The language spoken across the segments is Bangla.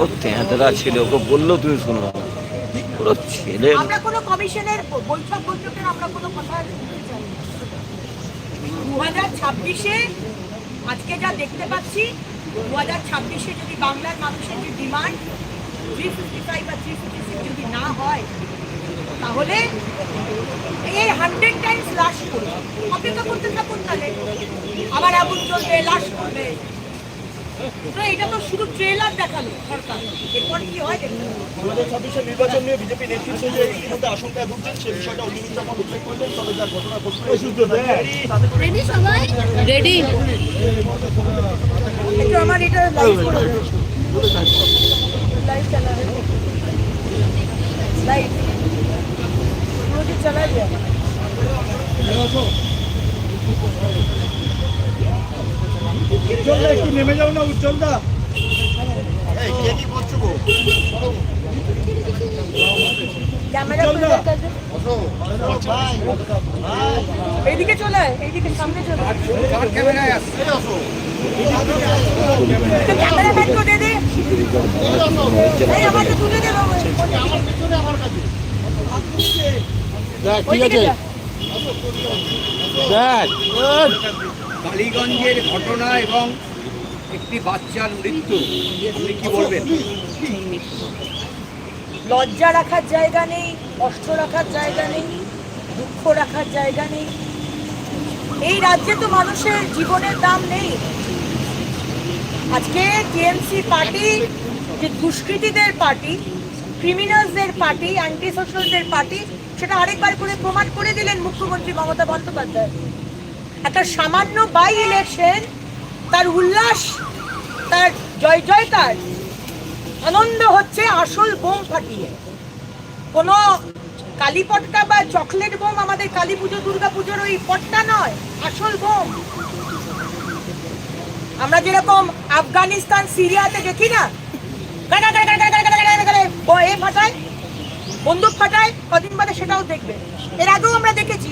ও তেঁতরা ছিল, ওকে বলল তুমি শুনবে না ছেলে আমরা কোনো কমিশনের বৈঠক বৈঠকের আমরা কোনো কথা দু হাজার ছাব্বিশে আজকে যা দেখতে পাচ্ছি দু হাজার ছাব্বিশে যদি বাংলার মানুষের যে ডিমান্ড থ্রি ফিফটি ফাইভ বা থ্রি ফিফটি সিক্স যদি না হয়, তাহলে এই হান্ড্রেড টাইমস লাশ করবে। অপেক্ষা করতে থাকুন তাহলে। আবার আগুন চলবে লাশ করবে। তো এটা তো শুধু ট্রেলার দেখাল সরকার। এরপর কি হয় দেখুন দু হাজার ছাব্বিশের নির্বাচন নিয়ে বিজেপি নেতৃত্ব যে ইতিমধ্যে আশঙ্কায় ভুগছেন সে বিষয়টা অগ্নিমিত্র যখন উল্লেখ করলেন তবে যা ঘটনা ঘটলো রেডি সবাই? রেডি একটু আমার এটা লাইভ করে। লাইভ চালা লাইভ রোজ চালা যায় উজ্জ্বলদা একটু নেমে যাও না উজ্জ্বলদা? ক্যামেরা এইদিকে চলে এইদিকে সামনে চলে ক্যামেরা ম্যান করে দে। আমাকে তুলে দে বাবা। ওইদিকে যা। কালীগঞ্জের ঘটনা এবং একটি বাচ্চার মৃত্যু। আপনি কি বলবেন? লজ্জা রাখার জায়গা নেই, কষ্ট রাখার জায়গা নেই, দুঃখ রাখার জায়গা নেই। এই রাজ্যে তো মানুষের জীবনের দাম নেই। আজকে টিএমসি পার্টি, যে দুষ্কৃতীদের পার্টি, ক্রিমিনালসদের পার্টি অ্যান্টি সোশ্যালদের পার্টি, সেটা আরেকবার করে প্রমাণ করে দিলেন মুখ্যমন্ত্রী মমতা বন্দ্যোপাধ্যায়। একটা সামান্য বাই ইলেকশন তার উল্লাস তার জয় জয়কার আনন্দ হচ্ছে আসল বোম ফাটিয়ে কোনো কালী পটকা বা চকলেট বোম আমাদের কালী পুজো দুর্গা পুজোর ওই পটকা নয় আসল বোম আমরা যেরকম আফগানিস্তান সিরিয়াতে দেখি না এ বন্দুক ফাটায় কদিন বাদে সেটাও দেখবে এর আগেও আমরা দেখেছি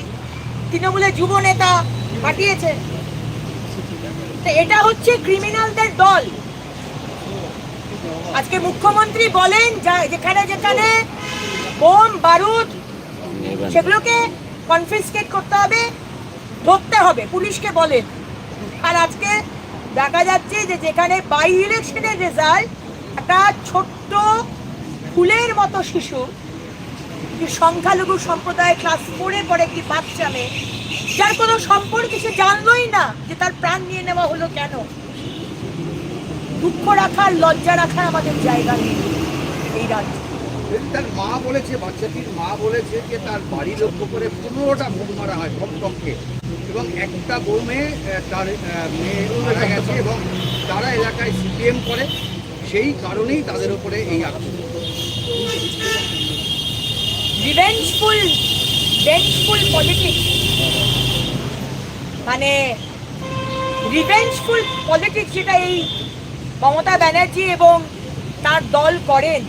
তৃণমূলের যুব নেতা তো এটা হচ্ছে ক্রিমিনালদের দল। আজকে মুখ্যমন্ত্রী বলেন যেখানে যেখানে বোম, বারুদ, সেগুলোকে কনফিসকেট করতে হবে, ধরতে হবে, পুলিশকে বলেন। আর আজকে দেখা যাচ্ছে যে যেখানে বাই ইলেকশনের রেজাল্ট একটা ছোট্ট ফুলের মতো শিশু যে সংখ্যালঘু সম্প্রদায় ক্লাস ফোরে পড়ে একটি বাচ্চা মেয়ে যার কোনো সম্পর্কে সে জানলই না যে তার প্রাণ নিয়ে নেওয়া হলো কেন। দুঃখ রাখার, লজ্জা রাখার আমাদের জায়গা নেই এই রাজ্যে। তার মা বলেছে, বাচ্চাটির মা বলেছে যে তার বাড়ি লক্ষ্য করে পনেরোটা বোম মারা হয় কমপক্ষে। এবং একটা বোমে তার মেয়ে মারা গেছে এবং তারা এলাকায় সিপিএম করে। সেই কারণেই তাদের উপরে এই আক্রমণ। রিভেঞ্জফুল ভেঞ্জফুল পলিটিক্স মানে রিভেঞ্জফুল পলিটিক্স যেটা এই মমতা ব্যানার্জি এবং তার দল করেন,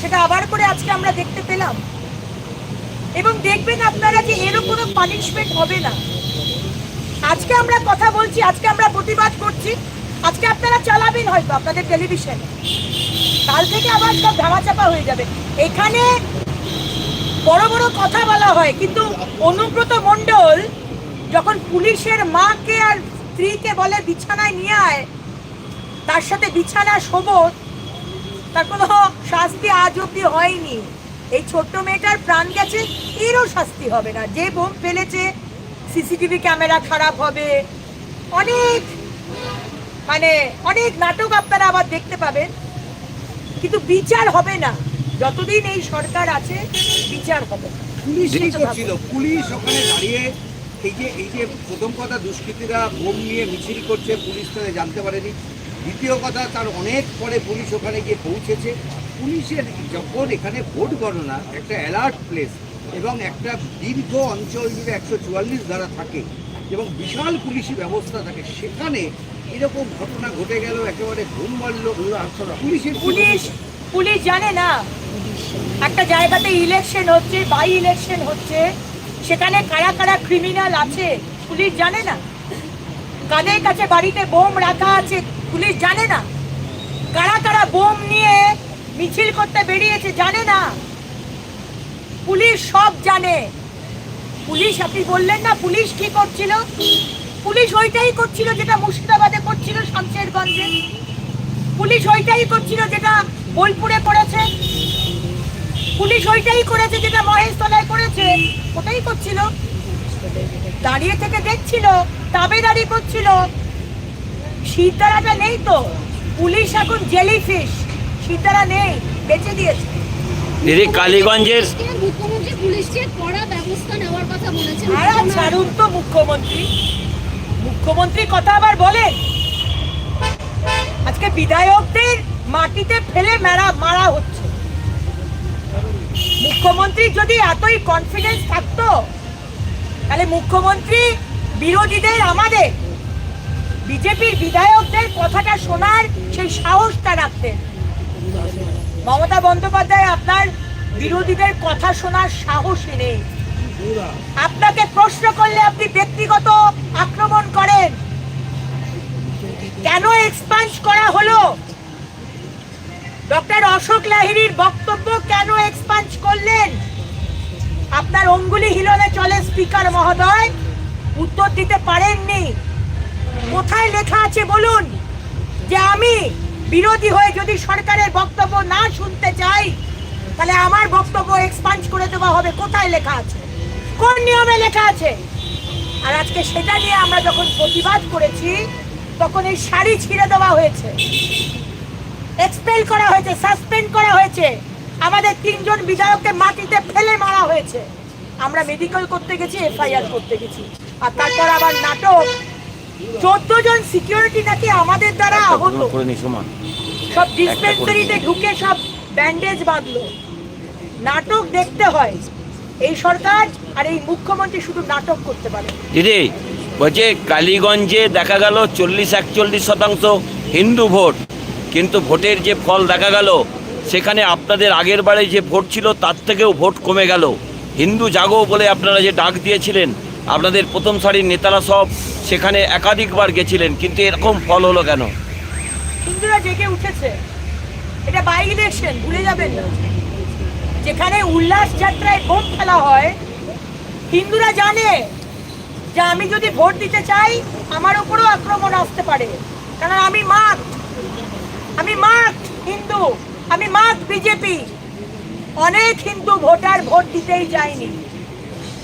সেটা আবার করে আজকে আমরা দেখতে পেলাম। এবং দেখবেন আপনারা যে এরও কোনো পানিশমেন্ট হবে না। আজকে আমরা কথা বলছি, আজকে আমরা প্রতিবাদ করছি, আজকে আপনারা চালাবেন হয়তো আপনাদের টেলিভিশনে কাল থেকে আবার সব ধামাচাপা হয়ে যাবে। এখানে বড় বড় কথা বলা হয়, কিন্তু অনুব্রত মণ্ডল যখন পুলিশের মাকে আর স্ত্রীকে বলে বিছানায় নিয়ে আয়, তার সাথে বিছানা শোবত তার কোনো শাস্তি আজ অব্দি হয়নি। এই ছোট্ট মেয়েটার প্রাণ গেছে, এরও শাস্তি হবে না। যে বোম ফেলেছে, সিসিটিভি ক্যামেরা খারাপ হবে। অনেক মানে অনেক নাটক আপনারা আবার দেখতে পাবেন, কিন্তু বিচার হবে না। যতদিন এই সরকার আছে বিচার হবে। পুলিশ কি করছিল? পুলিশ ওখানে দাঁড়িয়ে এই যে এই যে প্রথম কথা দুষ্কৃতীরা বোম নিয়ে মিছিল করছে পুলিশ তাদের জানতে পারেনি। দ্বিতীয় কথা তার অনেক পরে পুলিশ ওখানে গিয়ে পৌঁছেছে। পুলিশের যখন এখানে ভোট গণনা একটা অ্যালার্ট প্লেস এবং একটা দীর্ঘ অঞ্চল জুড়ে একশো চুয়াল্লিশ ধারা থাকে এবং বিশাল পুলিশি ব্যবস্থা থাকে সেখানে এরকম ঘটনা ঘটে গেল একেবারে ঘুম মারল পুলিশের পুলিশ পুলিশ জানে না। একটা জায়গাতে ইলেকশন হচ্ছে বাই ইলেকশন হচ্ছে, সেখানে কারা কারা ক্রিমিনাল আছে, পুলিশ জানে না? কাদের কাছে বাড়িতে বোম রাখা আছে, পুলিশ জানে না? কারা কারা বোম নিয়ে মিছিল করতে বেরিয়েছে, জানে না? পুলিশ সব জানে। পুলিশ, আপনি বললেন না, পুলিশ কি করছিল? পুলিশ ওইটাই করছিল যেটা মুর্শিদাবাদে করছিল শামশেরগঞ্জে। পুলিশ ওইটাই করছিল যেটা বোলপুরে করেছে। পুলিশ ওইটাই করেছে যেটা মহেশতলায় করেছে। ওটাই করছিল। দাঁড়িয়ে থেকে দেখছিল তাবেদারি করছিল। শীতারাটা নেই তো। পুলিশ এখন জেলিফিশ। শীতারা নেই বেঁচে দিয়েছে। দিদি কালীগঞ্জের মুখ্যমন্ত্রী পুলিশকে কড়া ব্যবস্থা নেওয়ার কথা বলেছেন। আর আর ছাড়ুন তো মুখ্যমন্ত্রী। মুখ্যমন্ত্রী কথা আবার বলেন। আজকে বিধায়কদের মাটিতে ফেলে মেরা মারা হচ্ছে। মুখ্যমন্ত্রী যদি এতই কনফিডেন্স থাকতো, তাহলে মুখ্যমন্ত্রী বিরোধীদের আমাদের, বিজেপির বিধায়কদের কথাটা শোনার সেই সাহসটা রাখতেন। মমতা বন্দ্যোপাধ্যায় আপনার বিরোধীদের কথা শোনার সাহসই নেই। আপনাকে প্রশ্ন করলে আপনি ব্যক্তিগত আক্রমণ করেন। কেন এক্সপান্স করা হলো? ডক্টর অশোক লাহিড়ির বক্তব্য কেন এক্সপান্স করলেন? আপনার অঙ্গুলি হিলনে চলে স্পিকার মহোদয়, উত্তর দিতে পারেননি। কোথায় লেখা আছে বলুন? যে আমি বিরোধী হয়ে যদি সরকারের বক্তব্য না শুনতে চাই, তাহলে আমার বক্তব্য এক্সপান্স করে দেওয়া হবে। কোথায় লেখা আছে? কোন নিয়মে লেখা আছে? আর আজকে সেটা নিয়ে আমরা যখন প্রতিবাদ করেছি, তখন এই শাড়ি ছিঁড়ে দেওয়া হয়েছে। এক্সপেল করা হয়েছে সাসপেন্ড করা হয়েছে। আমাদের তিনজন বিধায়ককে মাটিতে ফেলে মারা হয়েছে। আমরা মেডিকেল করতে গেছি এফআইআর করতে গেছি। আর তারপর আবার নাটক। চোদ্দ জন সিকিউরিটি নাকি আমাদের দ্বারা আহত। সব ডিসপেন্সারিতে ঢুকে সব ব্যান্ডেজ বাঁধলো। নাটক দেখতে হয়। এই সরকার আর এই মুখ্যমন্ত্রী শুধু নাটক করতে পারে। দিদি বলছে কালীগঞ্জে দেখা গেল চল্লিশ একচল্লিশ শতাংশ হিন্দু ভোট। কিন্তু ভোটের যে ফল দেখা গেল সেখানে আপনাদের আগের বারে যে ভোট ছিল তার থেকেও ভোট কমে গেল। হিন্দু জাগো বলে আপনারা যে ডাক দিয়েছিলেন, আপনাদের প্রথম সারির নেতারা সব সেখানে একাধিকবার গেছিলেন, কিন্তু এরকম ফল হলো কেন? হিন্দুরা জেগে উঠেছে। এটা বাই ইলেকশন ভুলে যাবেন না। যেখানে উল্লাস যাত্রায় ভোট ফেলা হয়, হিন্দুরা জানে যে আমি যদি ভোট দিতে চাই, আমার উপরেও আক্রমণ আসতে পারে। কারণ আমি মাত আমি মাত হিন্দু। আমি মাত বিজেপি। অনেক হিন্দু ভোটার ভোট দিতেই যায়নি।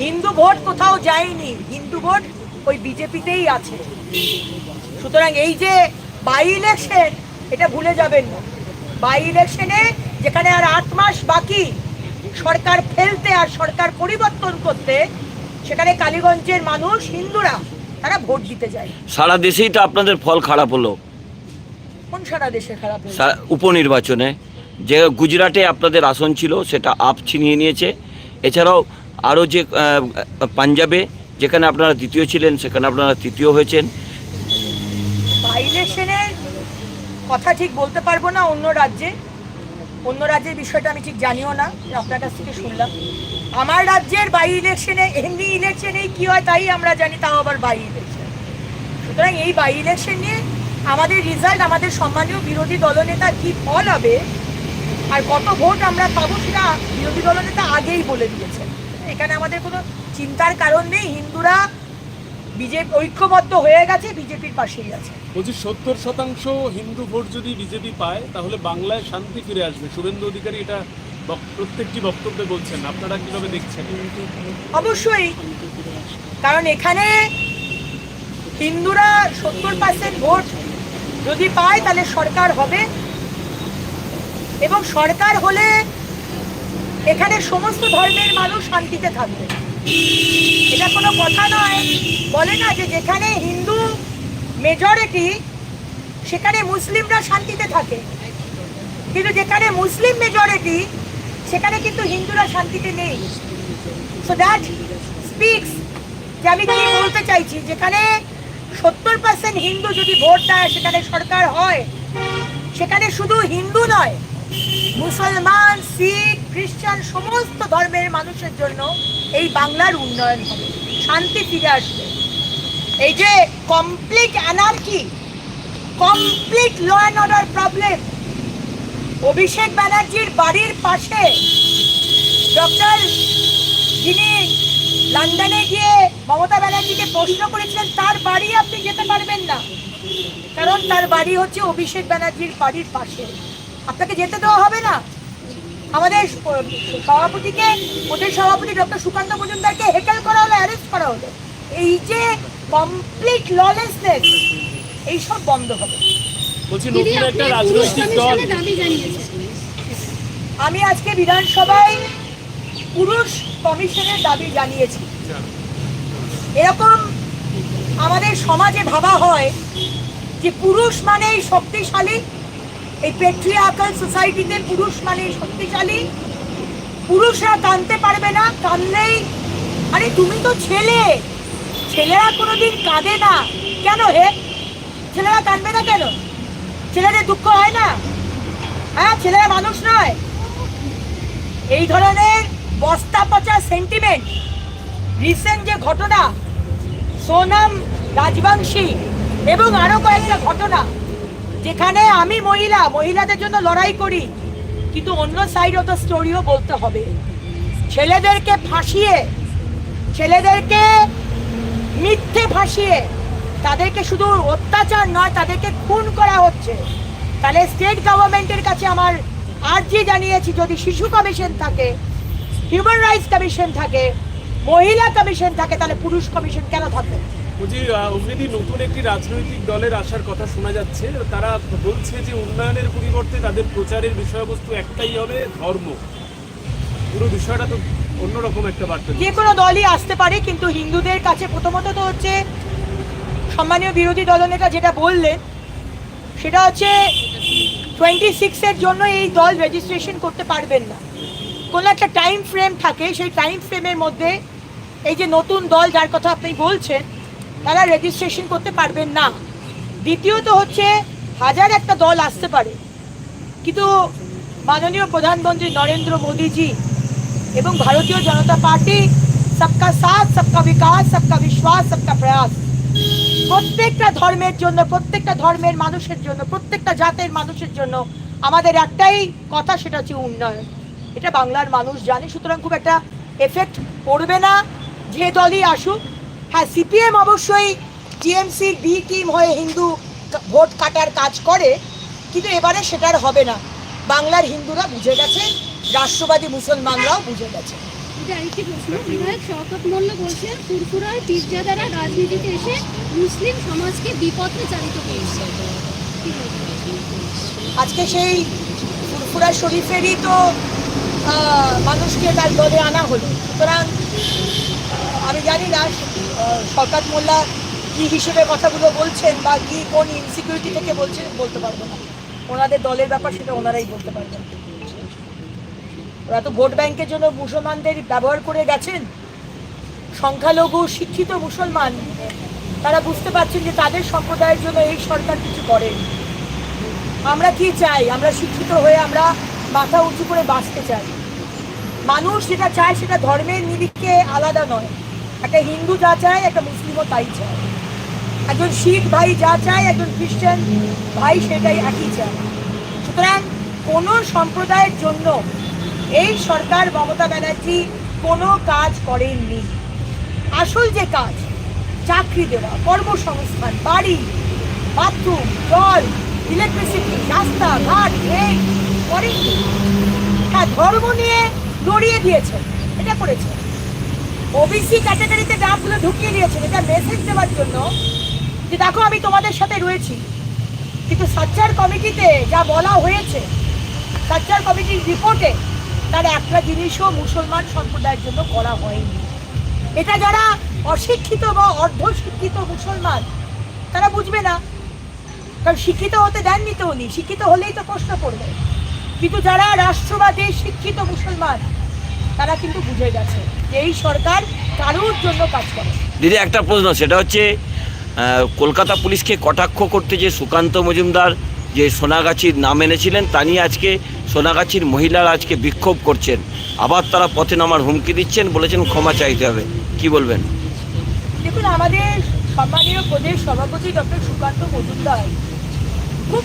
হিন্দু ভোট কোথাও যায়নি। হিন্দু ভোট ওই বিজেপিতেই আছে। সুতরাং এই যে বাই ইলেকশন এটা ভুলে যাবেন না। বাই ইলেকশনে যেখানে আর আট মাস বাকি সরকার ফেলতে আর সরকার পরিবর্তন করতে সেখানে কালীগঞ্জের মানুষ হিন্দুরা তারা ভোট দিতে যায়। সারা দেশেই তো আপনাদের ফল খারাপ হলো। কোন সারা দেশে খারাপ উপনির্বাচনে। যে গুজরাটে আপনাদের আসন ছিল, সেটা আপ ছিনিয়ে নিয়েছে। এছাড়াও আরও যে পাঞ্জাবে, যেখানে আপনারা দ্বিতীয় ছিলেন, সেখানে আপনারা তৃতীয় হয়েছেন। কথা ঠিক বলতে পারব না অন্য রাজ্যে। অন্য রাজ্যের বিষয়টা আমি ঠিক জানিও না আপনার কাছ থেকে শুনলাম। আমার রাজ্যের বাই ইলেকশনে এমনি ইলেকশনেই কি হয় তাই আমরা জানি, তাও আবার বাই ইলেকশন সুতরাং এই বাই ইলেকশন নিয়ে আমাদের রেজাল্ট আমাদের সম্মানীয় বিরোধী দলনেতা কি ফল হবে আর কত ভোট আমরা পাবো সেটা বিরোধী দলনেতা আগেই বলে দিয়েছেন এখানে আমাদের কোনো চিন্তার কারণ নেই হিন্দুরা বিজেপি ঐক্যবদ্ধ হয়ে গেছে বিজেপির পাশেই আছে। বলছি সত্তর শতাংশ হিন্দু ভোট যদি বিজেপি পায় তাহলে বাংলায় শান্তি ফিরে আসবে। শুভেন্দু অধিকারী এটা প্রত্যেকটি বক্তব্যে বলছেন। আপনারা কীভাবে দেখছেন? অবশ্যই কারণ এখানে হিন্দুরা সত্তর পার্সেন্ট ভোট যদি পায় তাহলে সরকার হবে। এবং সরকার হলে এখানে সমস্ত ধর্মের মানুষ শান্তিতে থাকবে। এটা কোনো কথা নয়। বলে না যে যেখানে হিন্দু মেজরিটি সেখানে মুসলিমরা শান্তিতে থাকে। কিন্তু যেখানে মুসলিম মেজরিটি সেখানে কিন্তু হিন্দুরা শান্তিতে নেই। সো দ্যাট স্পিক্স যে আমি কি বলতে চাইছি, যেখানে সত্তর পার্সেন্ট হিন্দু যদি ভোট দেয়, সেখানে সরকার হয়, সেখানে শুধু হিন্দু নয় মুসলমান, শিখ, খ্রিস্টান, সমস্ত ধর্মের মানুষের জন্য এই বাংলার উন্নয়ন হবে। শান্তি ফিরে আসবে। এই যে complete anarchy complete law and order problem Abhishek ব্যানার্জির বাড়ির পাশে ডক্টর যিনি লন্ডনে গিয়ে মমতা ব্যানার্জিকে প্রশ্ন করেছিলেন, তার বাড়ি আপনি যেতে পারবেন না। কারণ তার বাড়ি হচ্ছে অভিষেক ব্যানার্জির বাড়ির পাশে। আপনাকে যেতে দেওয়া হবে না। আমাদের সভাপতিকে ওদের সভাপতি ডক্টর সুকান্ত মজুমদারকে হেকেল করা হলো অ্যারেস্ট করা হলো। এই যে কমপ্লিট ললেসনেস এইসব বন্ধ হবে। আমি আজকে বিধানসভায় পুরুষ কমিশনের দাবি জানিয়েছি। এরকম আমাদের সমাজে ভাবা হয় যে পুরুষ মানেই শক্তিশালী এই পেট্রিয়ার্কাল সোসাইটিতে পুরুষ মানে শক্তিশালী। পুরুষরা কানতে পারবে না কানলেই আরে তুমি তো ছেলে। ছেলেরা কোনোদিন কাঁদে না। কেন হে? ছেলেরা কাঁদবে না কেন? ছেলেদের দুঃখ হয় না? হ্যাঁ ছেলেরা মানুষ নয়। এই ধরনের বস্তা পচা সেন্টিমেন্ট রিসেন্ট যে ঘটনা, সোনাম রাজবংশী এবং আরও কয়েকটা ঘটনা। যেখানে আমি মহিলা, মহিলাদের জন্য লড়াই করি। কিন্তু অন্য সাইড দ্য স্টোরিও বলতে হবে। ছেলেদেরকে ফাঁসিয়ে, ছেলেদেরকে মিথ্যে ফাঁসিয়ে, তাদেরকে শুধু অত্যাচার নয়, তাদেরকে খুন করা হচ্ছে। তাহলে স্টেট গভর্নমেন্টের কাছে আমার আর্জি জানিয়েছি, যদি শিশু কমিশন থাকে হিউম্যান রাইটস কমিশন থাকে, মহিলা কমিশন থাকে, তাহলে পুরুষ কমিশন কেন থাকবে আহ, অগ্নিদি নতুন একটি রাজনৈতিক দলের আসার কথা শোনা যাচ্ছে। তারা বলছে যে উন্নয়নের পরিবর্তে তাদের প্রচারের বিষয়বস্তু একটাই হবে ধর্ম। পুরো বিষয়টা তো অন্যরকম একটা বার্তা যে কোনো দলই আসতে পারে কিন্তু হিন্দুদের কাছে প্রথমত তো হচ্ছে সম্মানীয় বিরোধী দলনেতা যেটা বললেন সেটা হচ্ছে টোয়েন্টি সিক্সের জন্য এই দল রেজিস্ট্রেশন করতে পারবেন না। কোনো একটা টাইম ফ্রেম থাকে সেই টাইম ফ্রেমের মধ্যে এই যে নতুন দল যার কথা আপনি বলছেন তারা রেজিস্ট্রেশন করতে পারবেন না। দ্বিতীয়ত হচ্ছে, হাজার একটা দল আসতে পারে। কিন্তু মাননীয় প্রধানমন্ত্রী নরেন্দ্র মোদীজি এবং ভারতীয় জনতা পার্টি, সবকা সাথ, সবকা বিকাশ, সবকা বিশ্বাস, সবকা প্রয়াস। প্রত্যেকটা ধর্মের জন্য, প্রত্যেকটা ধর্মের মানুষের জন্য, প্রত্যেকটা জাতের মানুষের জন্য আমাদের একটাই কথা, সেটা হচ্ছে উন্নয়ন। এটা বাংলার মানুষ জানে, সুতরাং খুব একটা এফেক্ট পড়বে না। যে দলই আসুক হ্যাঁ সিপিএম অবশ্যই টিএমসির বি টিম হয়ে হিন্দু ভোট কাটার কাজ করে কিন্তু এবারে সেটার হবে না। বাংলার হিন্দুরা বুঝে গেছে রাষ্ট্রবাদী মুসলমানরাও বুঝে গেছে। দিদি আরেকটি প্রশ্ন বিধায়ক শওকত মোল্লা বলছেন ফুরফুরার পীরজাদারা রাজনীতিতে এসে মুসলিম সমাজকে বিপথে চালিত করছে। আজকে সেই ফুরফুরা শরীফেরই তো মানুষকে তার দলে আনা হলো। সুতরাং আমি জানি না শওকত মোল্লা কি হিসেবে কথাগুলো বলছেন বা কি কোন ইনসিকিউরিটি থেকে বলছেন বলতে পারব না। ওনাদের দলের ব্যাপার সেটা ওনারাই বলতে পারবেন। ওরা তো ভোট ব্যাংকের জন্য মুসলমানদের ব্যবহার করে গেছেন। সংখ্যালঘু, শিক্ষিত মুসলমান, তারা বুঝতে পারছেন যে তাদের সম্প্রদায়ের জন্য এই সরকার কিছু করেনি। আমরা কি চাই? আমরা শিক্ষিত হয়ে আমরা মাথা উঁচু করে বাঁচতে চাই। মানুষ যেটা চায় সেটা ধর্মের নিরিখে আলাদা নয়। একটা হিন্দু যা চায়, একটা মুসলিমও তাই চায়। একজন শিখ ভাই যা চায়, একজন খ্রিস্টান ভাই সেটাই একই চায়। সুতরাং কোনো সম্প্রদায়ের জন্য এই সরকার মমতা ব্যানার্জি কোনো কাজ করেননি। আসল যে কাজ, চাকরি দেওয়া, কর্মসংস্থান, বাড়ি, বাথরুম, জল ইলেকট্রিসিটি রাস্তা, ঘাট এই করেননি। হ্যাঁ ধর্ম নিয়ে লড়িয়ে দিয়েছেন, এটা করেছে ওবিসি ক্যাটাগরিতে নামগুলো ঢুকিয়ে দিয়েছেন, এটা মেসেজ দেওয়ার জন্য। যে দেখো, আমি তোমাদের সাথে রয়েছি। কিন্তু সাচ্চার কমিটিতে যা বলা হয়েছে, সাচ্চার কমিটির রিপোর্টে তার একটা জিনিসও মুসলমান সম্প্রদায়ের জন্য করা হয়নি। এটা যারা অশিক্ষিত বা অর্ধশিক্ষিত মুসলমান, তারা বুঝবে না। কারণ শিক্ষিত হতে দেননি তো উনি, শিক্ষিত হলেই তো প্রশ্ন করবে। কিন্তু যারা রাষ্ট্রবাদী, শিক্ষিত মুসলমান তারা কিন্তু বুঝে গেছে যে এই সরকার কারোর জন্য কাজ করে। দিদি একটা প্রশ্ন সেটা হচ্ছে কলকাতা পুলিশকে কটাক্ষ করতে যে সুকান্ত মজুমদার যে সোনাগাছির নাম এনেছিলেন তা নিয়ে আজকে সোনাগাছির মহিলারা আজকে বিক্ষোভ করছেন। আবার তারা পথে নামার হুমকি দিচ্ছেন বলেছেন ক্ষমা চাইতে হবে। কি বলবেন? দেখুন আমাদের সম্মানীয় প্রদেশ সভাপতি ডক্টর সুকান্ত মজুমদার খুব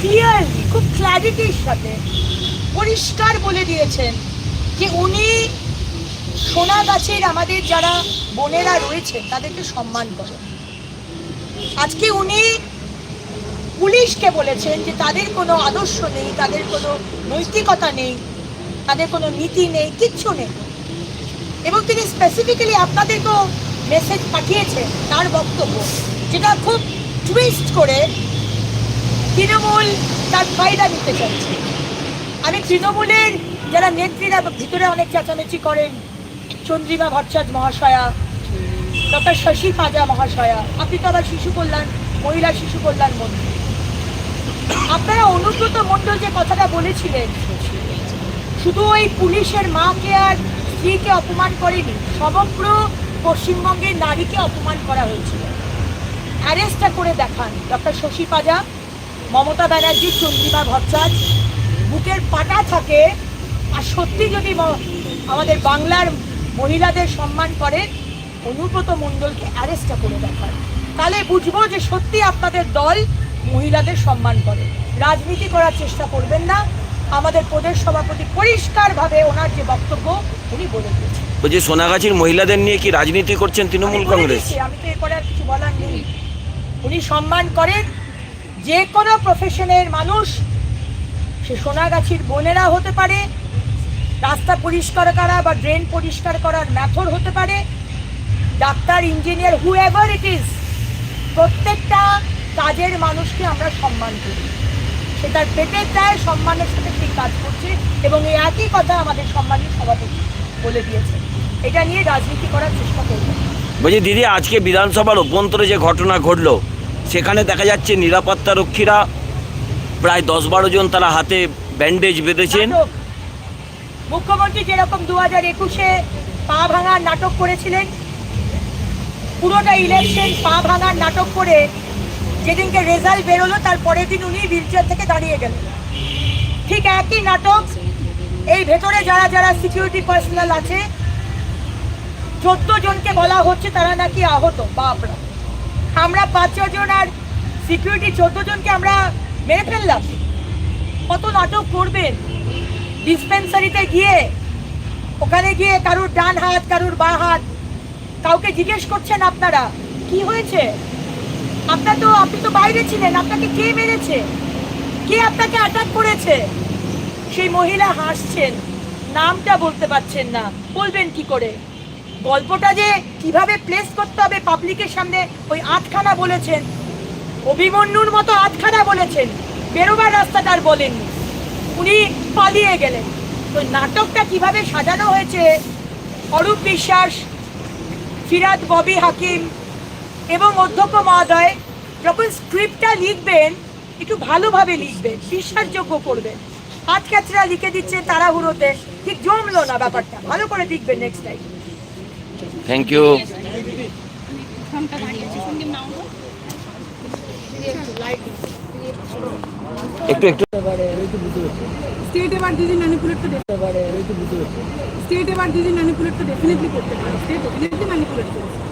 ক্লিয়ারলি খুব ক্ল্যারিটির সাথে পরিষ্কার বলে দিয়েছেন যে উনি সোনাগাছির আমাদের যারা বোনেরা রয়েছেন, তাদেরকে সম্মান করেন। আজকে উনি পুলিশকে বলেছেন যে তাদের কোনো আদর্শ নেই, তাদের কোনো নৈতিকতা নেই, তাদের কোনো নীতি নেই, কিচ্ছু নেই। এবং তিনি স্পেসিফিক্যালি আপনাদেরকেও মেসেজ পাঠিয়েছেন, তার বক্তব্য, যেটা খুব টুইস্ট করে তৃণমূল তার ফায়দা নিতে চাইছে। আমি তৃণমূলের যারা নেত্রীরা ভিতরে অনেক চেঁচামেচি করেন, চন্দ্রিমা ভট্টাচার্য মহাশয়া, ডক্টর শশী পাজা মহাশয়া, আপনি তো আবার শিশু কল্যাণ, মহিলা শিশু কল্যাণ মন্ত্রী। আপনারা অনুব্রত মণ্ডল যে কথাটা বলেছিলেন, শুধু ওই পুলিশের মাকে আর স্ত্রীকে অপমান করেনি, সমগ্র পশ্চিমবঙ্গের নারীকে অপমান করা হয়েছিল। অ্যারেস্টটা করে দেখান ডক্টর শশী পাজা, মমতা ব্যানার্জি, চন্দ্রিমা ভট্টাচার্য। বুকের পাটা থাকে আর সত্যি যদি আমাদের বাংলার মহিলাদের সম্মান করেন অনুব্রত মণ্ডলকে অ্যারেস্টটা করে দেখান তাহলে বুঝব যে সত্যি আপনাদের দল মহিলাদের সম্মান করে। রাজনীতি করার চেষ্টা করবেন না। আমাদের প্রদেশ সভাপতি পরিষ্কারভাবে ওনার যে বক্তব্য উনি বলে দিয়েছেন। বলছি সোনাগাছির মহিলাদের নিয়ে কি রাজনীতি করছেন তৃণমূল কংগ্রেস? আমি তো এরপরে আর কিছু বলার নেই। উনি সম্মান করেন যে কোনো প্রফেশনের মানুষ সে সোনাগাছির বোনেরা হতে পারে রাস্তা পরিষ্কার করা বা ড্রেন পরিষ্কার করার ম্যাথর হতে পারে doctor engineer whoever it is প্রত্যেকটা কাজের মানুষকে আমরা সম্মান করি সে তার পেটের দায় সম্মানের সাথে সেই কাজ করছে এবং এই একই কথা আমাদের সম্মানীয় সভাপতি বলে দিয়েছে এটা নিয়ে রাজনীতি করার চেষ্টা করবেন না। বলছি দিদি আজকে বিধানসভার অভ্যন্তরে যে ঘটনা ঘটলো সেখানে দেখা যাচ্ছে নিরাপত্তা রক্ষীরা প্রায় দশ বারো জন তারা হাতে ব্যান্ডেজ বেঁধেছেন। মুখ্যমন্ত্রী যেরকম দু হাজার একুশে পা ভাঙার নাটক করেছিলেন, পুরোটা ইলেকশন পা ভাঙার নাটক করে যেদিনকে রেজাল্ট বেরোলো, তার পরের দিন উনি হুইলচেয়ার থেকে দাঁড়িয়ে গেলেন। ঠিক একই নাটক, এই ভেতরে যারা যারা সিকিউরিটি পার্সোনাল আছে, চোদ্দ জনকে বলা হচ্ছে তারা নাকি আহত, বাপরা। আমরা পাঁচ জন আর সিকিউরিটি চোদ্দ জনকে আমরা মেরে ফেললাম। কত নাটক করবেন? ডিসপেন্সারিতে গিয়ে, ওখানে গিয়ে কারুর ডান হাত, কারুর বা হাত, কাউকে জিজ্ঞেস করছেন আপনারা, কি হয়েছে? আপনার তো, আপনি তো বাইরে ছিলেন, আপনাকে কে মেরেছে? কে আপনাকে অ্যাটাক করেছে? সেই মহিলা হাসছেন, নামটা বলতে পারছেন না, বলবেন কি করে? গল্পটা যে কীভাবে প্লেস করতে হবে পাবলিকের সামনে, ওই আটখানা বলেছেন। অভিমন্যুর মতো আটখানা বলেছেন, বেরোবার রাস্তাটা আর বলেননি। উনি পালিয়ে গেলেন। তো নাটকটা কীভাবে সাজানো হয়েছে? অরূপ বিশ্বাস ফিরাদ ববি হাকিম এবং অধ্যক্ষ মহোদয় যখন স্ক্রিপ্টটা লিখবেন একটু ভালোভাবে লিখবেন বিশ্বাসযোগ্য করবেন। হাত ক্যাচরা লিখে দিচ্ছে তাড়াহুড়োতে ঠিক জমলো না ব্যাপারটা। ভালো করে লিখবেন নেক্সট টাইম থ্যাংক ইউ ফোনটা নানি একটু একটু। স্টেট এবার দিদি ম্যানিপুলেট তো স্টেট এবার দিদি ম্যানিপুলেট তো ডেফিনেটলি করতে পারে। স্টেট ডেফিনেটলি ম্যানিপুলেট করছে।